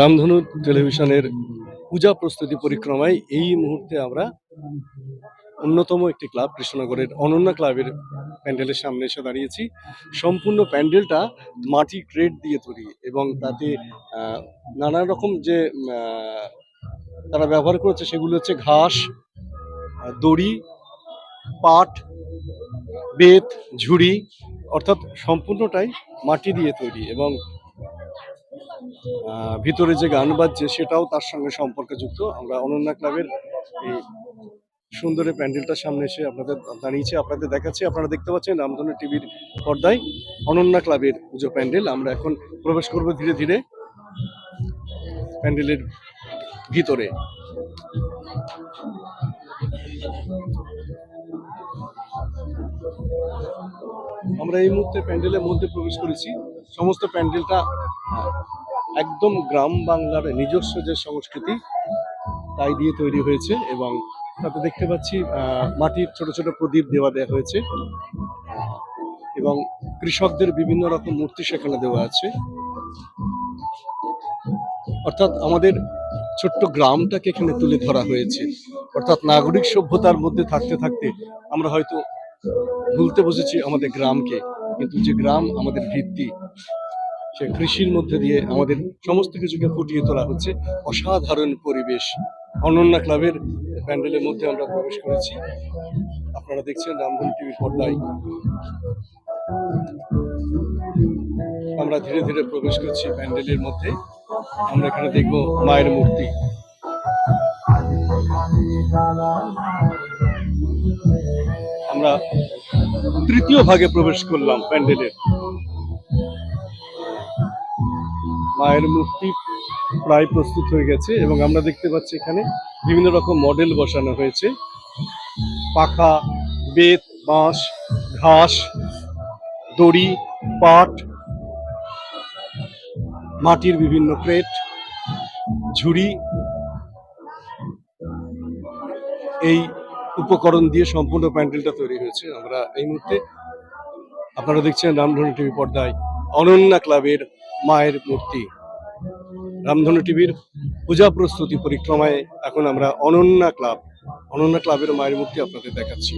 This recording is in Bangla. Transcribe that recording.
রামধনু টেলিভিশনের পূজা প্রস্তুতি পরিক্রমায় এই মুহূর্তে আমরা অন্যতম একটি ক্লাব, কৃষ্ণনগরের অনন্যা ক্লাবের প্যান্ডেলের সামনে এসে দাঁড়িয়েছি। সম্পূর্ণ প্যান্ডেলটা মাটি ক্রেট দিয়ে তৈরি এবং তাতে নানা রকম যে তারা ব্যবহার করেছে সেগুলো হচ্ছে ঘাস, দড়ি, পাট, বেত, ঝুড়ি, অর্থাৎ সম্পূর্ণটাই মাটি দিয়ে তৈরি এবং ভিতরে যে গান বাজছে সেটাও তার সঙ্গে সম্পর্কযুক্ত। আমরা অনন্যা ক্লাবের এই সুন্দর এই প্যান্ডেলটার সামনে এসে আপনাদের দাঁড়িয়েছি, আপনাদের দেখাচ্ছি। আপনারা দেখতে পাচ্ছেন রামধনু টিভির পর্দায় অনন্যা ক্লাবের পুজো প্যান্ডেল। আমরা এখন প্রবেশ করব ধীরে ধীরে প্যান্ডেলের ভিতরে। আমরা এই মুহূর্তে প্যান্ডেলের মধ্যে প্রবেশ করেছি। সমস্ত প্যান্ডেলটা একদম গ্রাম বাংলার নিজস্ব যে সংস্কৃতি, তাই দিয়ে তৈরি হয়েছে এবং তাতে দেখতে পাচ্ছি মাটির ছোট ছোট প্রদীপ দেওয়া দেওয়া হয়েছে। এবং কৃষকদের বিভিন্ন রকম মূর্তি সেখানে দেওয়া আছে। অর্থাৎ আমাদের ছোট্ট গ্রামটাকে এখানে তুলে ধরা হয়েছে। অর্থাৎ নাগরিক সভ্যতার মধ্যে থাকতে থাকতে আমরা হয়তো ভুলতে বসেছি আমাদের গ্রামকে, কিন্তু যে গ্রাম আমাদের ভিত্তি সে কৃষির মধ্যে দিয়ে আমাদের সমস্ত কিছুকে ফুটিয়ে তোলা হচ্ছে। অসাধারণ পরিবেশ। অনন্যা ক্লাবের প্যান্ডেলের মধ্যে আমরা প্রবেশ করেছি। আপনারা দেখছেন রামধন টিভির পর্দায় আমরা ধীরে ধীরে প্রবেশ করছি প্যান্ডেলের মধ্যে। আমরা এখানে দেখব মায়ের মূর্তি। আমরা তৃতীয় ভাগে প্রবেশ করলাম প্যান্ডেলের। মায়ের মূর্তি প্রায় প্রস্তুত হয়ে গেছে এবং আমরা দেখতে পাচ্ছি এখানে বিভিন্ন রকম মডেল বসানো হয়েছে। পাখা, বেত, বাঁশ, ঘাস, দড়ি, পাট, মাটির বিভিন্ন প্লেট, ঝুড়ি এই উপকরণ দিয়ে সম্পূর্ণ প্যান্ডেলটা তৈরি হয়েছে। আমরা এই মুহূর্তে আপনারা দেখছেন রামধনু টিভি পর্দায় অনন্যা ক্লাবের মায়ের মূর্তি। রামধনু টিভির পূজা প্রস্তুতি পরিক্রমায় এখন আমরা অনন্যা ক্লাব, অনন্যা ক্লাবের মায়ের মূর্তি আপনাদের দেখাচ্ছি।